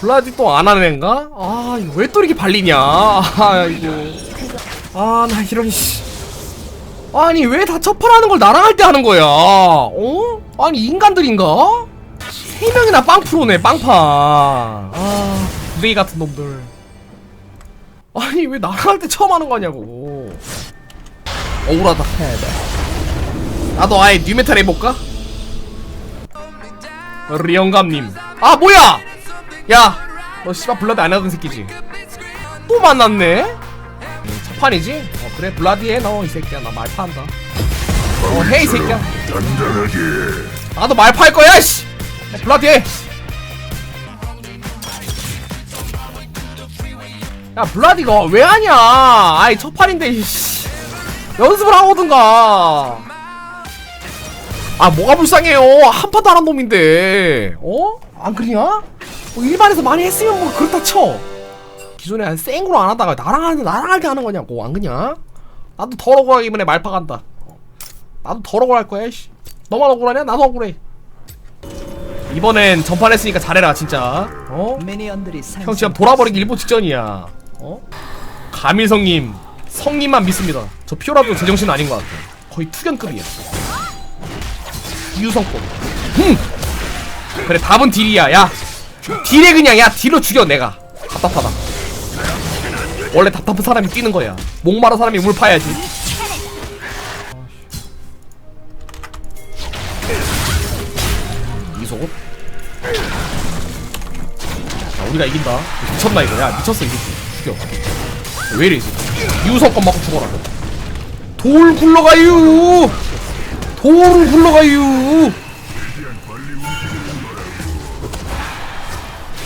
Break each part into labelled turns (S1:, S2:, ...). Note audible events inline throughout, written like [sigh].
S1: 블라디 또 안 하는 애인가? 아, 이거 왜 또 이렇게 발리냐? 아, 이거. 아, 나 이런, 씨. 아니, 왜 다 첫판하는 걸 나랑 할 때 하는 거야? 어? 아니, 인간들인가? 세 명이나 빵 프로네, 빵파. 아, 부대기 같은 놈들. 아니, 왜 나랑 할때 처음 하는 거냐고. 억울하다. 해야 돼. 나도 아예 뉴메탈 해볼까? 리영감님. 아, 뭐야! 야! 너 씨발 블라디 안 하던 새끼지? 또 만났네? 음, 첫 판이지? 어, 그래, 블라디 해, 너, 이 새끼야. 나 말파 한다. 어, 해, 이 새끼야.
S2: 단단하게
S1: 나도 말파 할 거야, 씨! 어, 블라디 해! 야, 블라디가 왜 하냐? 아이, 첫 판인데, 씨. 연습을 하거든가. 아, 뭐가 불쌍해요? 한 판도 안 한 놈인데. 어? 안 그러냐? 뭐 일반에서 많이 했으면 뭐 그렇다 쳐. 기존에 한 생으로 안 하다가 나랑 하는 나랑 할때 하는 거냐고 안 그냐? 나도 더러고 이번에 말파 간다. 어. 나도 더러고 할 거야. 씨. 너만 억울하냐? 나도 억울해. 이번엔 전판했으니까 잘해라 진짜. 어? 형 지금 돌아버리기 일보 직전이야. 어? 가밀성님 성님만 믿습니다. 저 피오라도 제정신 아닌 것 같아. 거의 투견급이야. 유성법. 흠. 그래 답은 딜이야. 야 딜에 그냥 야 딜로 죽여 내가. 답답하다. 원래 답답한 사람이 뛰는 거야. 목마른 사람이 물 파야지. 이속. 자, 우리가 이긴다. 미쳤나 이거? 야 미쳤어 이거 죽여. 왜 이래 이 새끼. 유성권 맞고 죽어라. 돌 굴러가유. 돌을 굴러가유.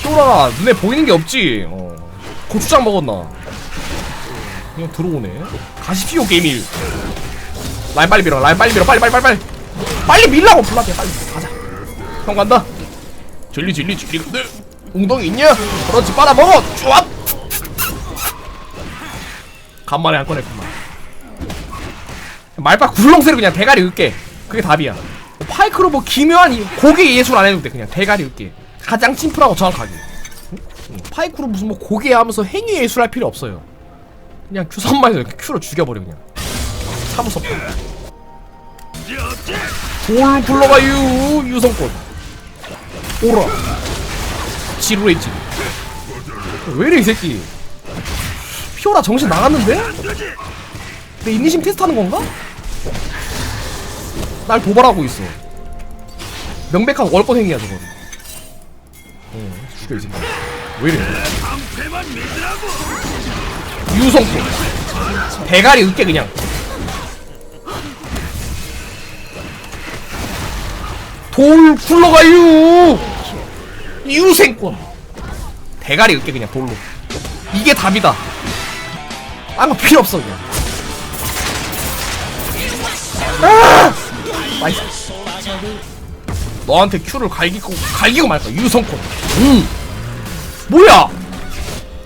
S1: 피오라 눈에 보이는 게 없지. 어. 고추장 먹었나? 그냥 들어오네. 가시피오 게임일. 라인 빨리 밀어. 라인 빨리 밀어. 빨리 빨리 빨리 빨리. 밀라고 블라디 빨리 가자. 형 간다. 진리 진리 진리 근데 웅덩이 있냐? 그렇지 빨아먹어 좋아 간만에 안 꺼냈구만. 말박 굴렁쇠로 그냥 대가리 으깨. 그게 답이야. 파이크로 뭐 기묘한 이- 고개 예술 안 해도 돼 그냥 대가리 으깨. 가장 심플하고 정확하게. 파이크로 무슨 뭐 고개 하면서 행위 예술 할 필요 없어요. 그냥 큐 선마에서 큐로 죽여버려 그냥. 참 무섭다. 돌 굴러가유 유성권 오라. 지루했지 왜 이래 이 새끼 피오라 정신 나갔는데? 내 인내심 테스트하는 건가? 날 도발하고 있어. 명백한 월권 행위야 저건. 어 죽여 이 새끼. 왜 이래? 유성포. 대가리 으깨 그냥. 돌 굴러가유! 유생권. 대가리 으깨 그냥 돌로. 이게 답이다 아무 필요 없어 그냥. 아! 나이스. 너한테 큐를 갈기고 갈기고 말까 유성권 음 뭐야?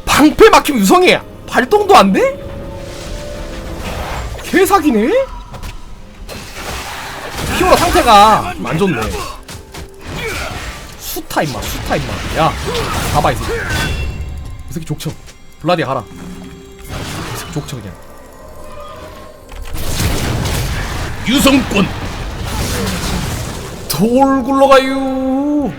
S1: 방패 막히면 유성이야 발동도 안 돼? 개사기네? 피오라 상태가. 좀 안 좋네. 수타 임마 수타 임마. 야 가봐 이 새끼. 이 새끼 족쳐. 블라디야 가라 족쳐 그냥. 유성권 돌 굴러가유.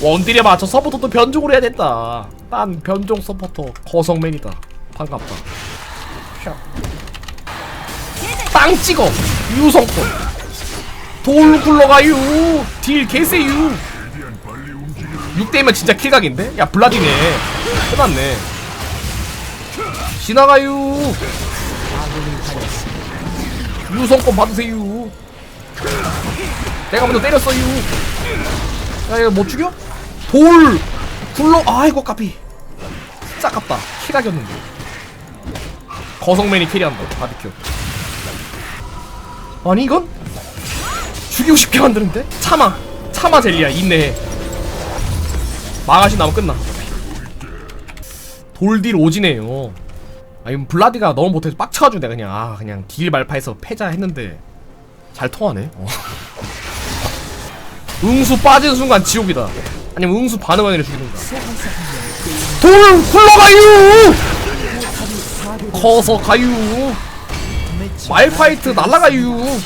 S1: 원딜에 맞춰 서포터도 변종을 해야 된다. 난 변종 서포터 거성맨이다. 반갑다. 샤. 땅 찍어. 유성권 돌 굴러가유. 딜 개세유. 6대면 진짜 킬각인데? 야 블라디네. 끝났네 지나가유 유성권 받으세요. 내가 먼저 때렸어요. 야 이거 못 죽여? 돌! 굴러 아이고 까비. 진짜 아깝다. 킬각이었는데. 거성맨이 캐리한다. 바비큐. 아니 이건? 죽이고 싶게 만드는데? 참아 참아 젤리야 인내해. 마가시 나면 끝나. 돌딜 오지네요 아니 블라디가 너무 못해서 빡쳐가지고 내가 그냥 아 그냥 딜 말파해서 패자 했는데 잘 통하네. 어. [laughs] 응수 빠지는 순간 지옥이다. 아니면 응수 반응 아니라 죽이는가 돌 굴러가유! 커서 가유! 말파이트 날라가유!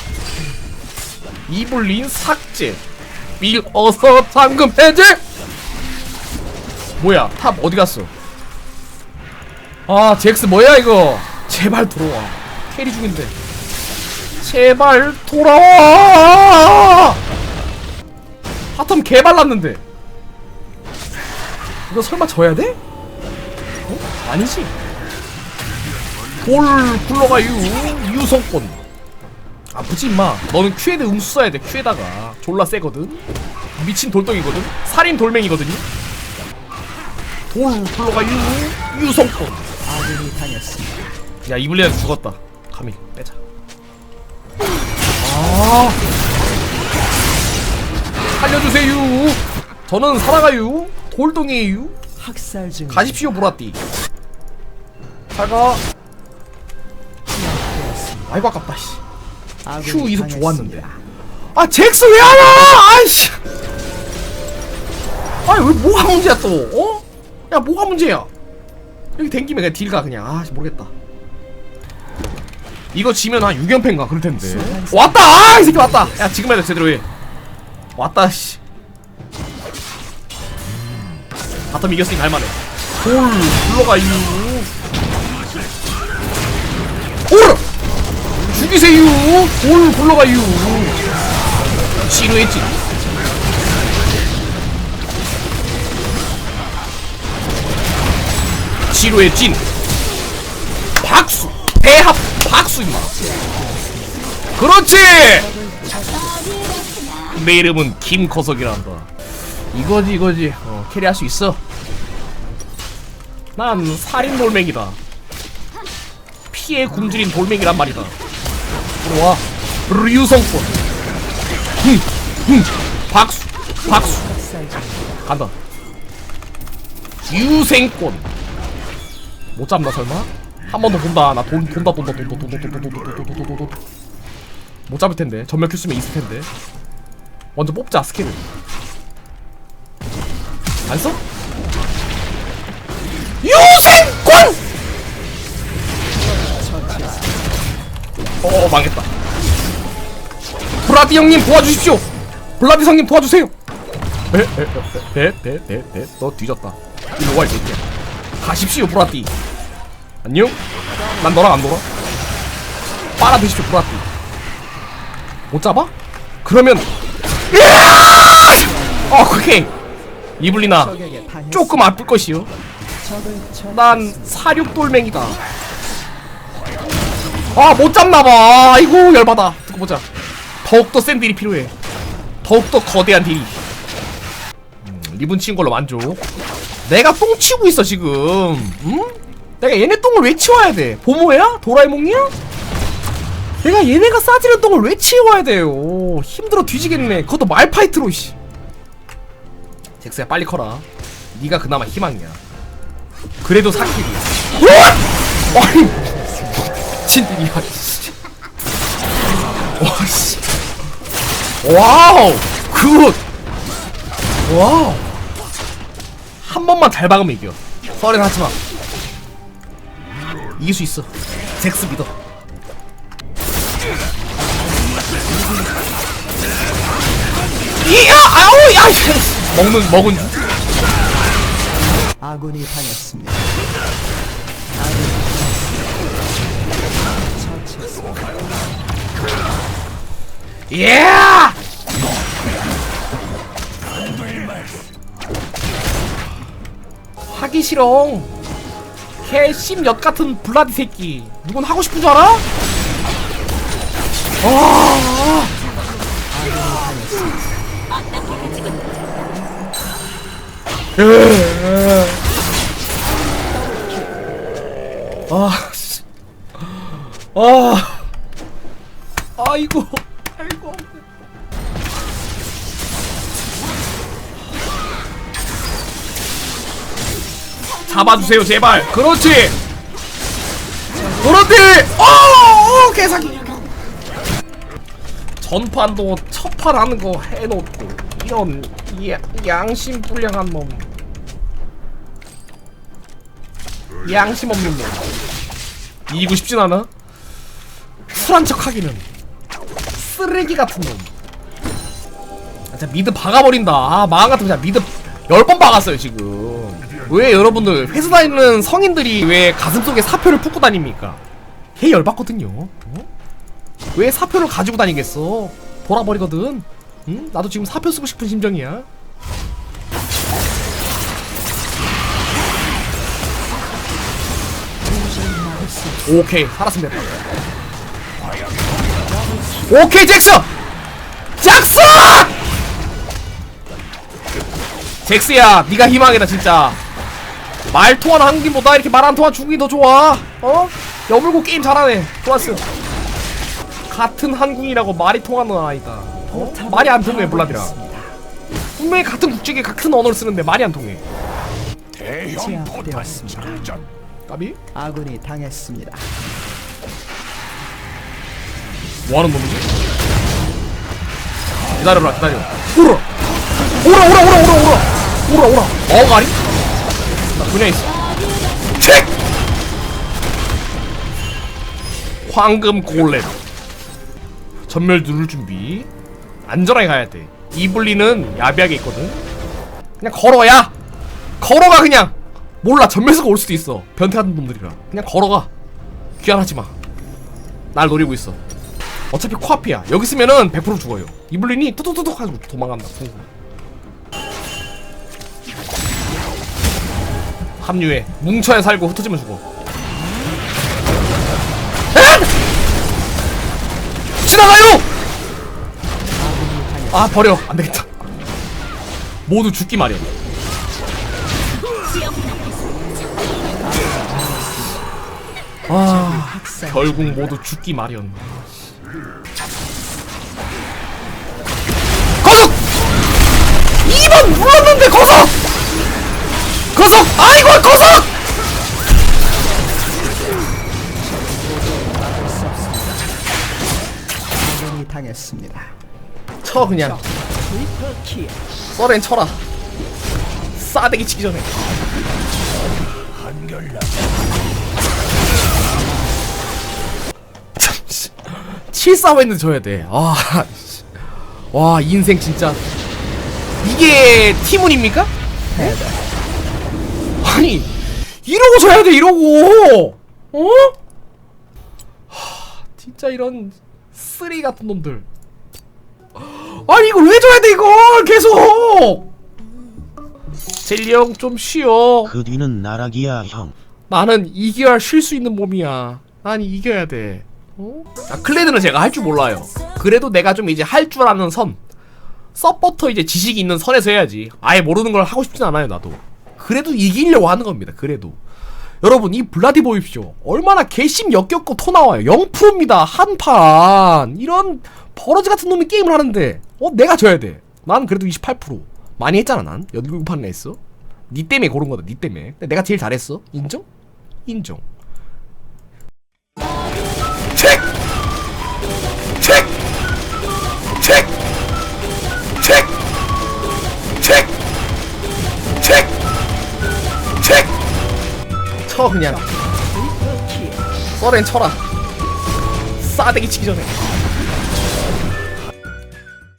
S1: 이블린 삭제! 밀 어서 잠금 해제! 뭐야 탑 어디 갔어 아 잭스 뭐야 이거? 제발 들어와. 캐리 중인데. 제발 돌아와! 하텀 개발랐는데. 이거 설마 져야 돼? 어? 아니지. 돌 굴러가유 유성권. 아프지 임마. 너는 큐에드 음수 써야 돼 큐에다가. 졸라 세거든. 미친 돌덩이거든. 살인 돌멩이거든요. 돌 굴러가유 유성권
S2: 아군이 당했습니다.
S1: 야 이블리안 죽었다. 카밀 빼자. 아! 살려주세요! 저는 살아가요. 돌덩이에요.
S2: 학살 중
S1: 가십시오 보라띠. 잘가. 아이고 아깝다 씨. 큐 이속 좋았는데. 아 잭스 왜 안와 아이씨! 아니 왜 뭐가 문제야 또? 어? 야 뭐가 문제야 여기 댕기면 그냥 딜가 그냥. 아 모르겠다. 이거 지면 한 6연패인가? 그럴텐데. 왔다! 아 이 새끼 왔다! 야 지금 해야 돼 제대로 해. 왔다 씨. 바텀 이겼으니까 할만해. 돌 불러가유 올 죽이세요! 돌 불러가 유 지루했지 지루의 찐. 박수. 대합 박수 임마. 그렇지! 내 이름은 김커석이란다. 이거지 이거지. 어, 캐리할 수 있어. 난 살인 돌멩이다. 피해 굶주린 돌멩이란 말이다. 들어와. 류성권. 흥, 흥. 박수 박수. 간다. 유생권 못 잡나 설마? 한 번 더 본다 나 돈 돈다 돈다 돈다 돈다 돈다 돈다 돈다 돈다 돈다 돈다 못 잡을 텐데 전멸 큐 쓰면 있을 텐데 먼저 뽑자 스킬을 안 써? 유생권! 어 망했다 브라디 형님 도와주십시오 블라디 형님 도와주세요 배배배배배배너 뒤졌다 일로 와 이 새끼야 가십시오 브라디 안녕? 난 너랑 안 놀아. 빨아드십시오 브라디 못 잡아? 그러면 어 오케이. 이블리나. 조금 아플 것이요 난 사육돌멩이다. 아 못 잡나봐. 아이고 열받아. 듣고 보자. 더욱더 센 딜이 필요해. 더욱더 거대한 딜이. 음, 리본 치운 걸로 만족 내가 똥 치우고 있어 지금 응? 내가 얘네 똥을 왜 치워야 돼 보모야? 도라에몽이야? 내가 얘네가 싸지는 똥을 왜 치워야 돼요 힘들어 뒤지겠네 그것도 말파이트로 씨 잭스야 빨리 커라 네가 그나마 희망이야 그래도 사킬이 우와! 아니 미친 일이야 씨. 와 씨. 와우 굿 와우 한 번만 잘 박으면 이겨 서렌 하지마 이길 수 있어 잭스 믿어 이야 아우 야 씨. 먹는 먹은
S2: 아군이 당했습니다. 아군이.
S1: 예! 하 싫어. 개씹엿 같은 블라디 새끼. 누군 하고 싶은 줄 알아? 와. 아, 씨. 아, 아이고. 잡아주세요, 제발. 그렇지. 안돼 어 개사기. 전판도 첫판 하는 거 해놓고 이런 야, 양심 불량한 놈. 양심 없는 놈. 이기고 싶진 않아? 쿨한 척 하기는 쓰레기 같은 놈. 아, 진짜 미드 박아버린다. 아 마음 거 진짜 미드 열번 박았어요 지금. 왜 여러분들 회사 다니는 성인들이 왜 가슴속에 사표를 품고 다닙니까? 걔 열받거든요. 어? 왜 사표를 가지고 다니겠어? 돌아버리거든. 응? 나도 지금 사표 쓰고 싶은 심정이야. 오케이 살았으면 됐다. 오케이 잭스 잭스 잭스야 네가 희망이다 진짜 말 통하는 한국인보다 이렇게 말 안 통한 중국이 더 좋아 어? 여물고 게임 잘하네 좋았어 같은 한국인이라고 말이 통하는 아이다 어? 말이 안 통해 블라디라 분명히 같은 국적에 같은 언어를 쓰는데 말이 안 통해
S2: 제압되었습니다.
S1: 까비?
S2: 아군이 당했습니다.
S1: 뭐하는 놈이지? 기다려라 기다려 오라 오라 오라 오라 오라 오라. 오라 오라. 어가리? 나 그냥 있어. 책! 황금 골렘. 전멸 누를 준비. 안전하게 가야 돼. 이블리는 야비하게 있거든. 그냥 걸어야. 걸어가 그냥. 몰라. 전멸수가 올 수도 있어. 변태 같은 놈들이라. 그냥 걸어가. 귀환하지 마날 노리고 있어. 어차피 코앞이야. 여기 있으면은 100% 죽어요. 이블린이 뚜뚜뚜뚜 하고 도망간다 합류해. 뭉쳐야 살고 흩어지면 죽어. 에! 지나가요! 아 버려. 안되겠다. 모두 죽기 마련. 아 결국 모두 죽기 마련 거석! 아이고!
S2: 아군이 당했습니다.
S1: 쳐 그냥 써렌 쳐라 싸대기 치기 전에 참씨 칠싸움했는데 져야 돼아 씨. 와 인생 진짜 이게 티문입니까? 아니 이러고 져야 돼 이러고. 어? 하, 진짜 이런 쓰레기 같은 놈들. 아니 이걸 왜 줘야 돼 이걸 계속! 젤리 형 좀 쉬어.
S3: 그 뒤는 나락이야 형.
S1: 나는 이겨야 쉴 수 있는 몸이야. 난 이겨야 돼. 어? 아, 클레드는 제가 할 줄 몰라요. 그래도 내가 좀 이제 할 줄 아는 선. 서버터 이제 지식이 있는 선에서 해야지. 아예 모르는 걸 하고 싶진 않아요 나도 그래도 이기려고 하는 겁니다. 그래도. 여러분 이 블라디 보십시오. 얼마나 개심 역겹고 토 나와요. 0%입니다. 한판. 이런 버러지 같은 놈이 게임을 하는데 어 내가 져야 돼 난 그래도 28% 많이 했잖아 난. 연극판 냈어. 니 때문에 고른 거다 니 때문에. 내가 제일 잘했어. 인정? 인정. 책! 책! 책! 책! 쳐 그냥. 써렌 쳐라. 싸대기 치기 전에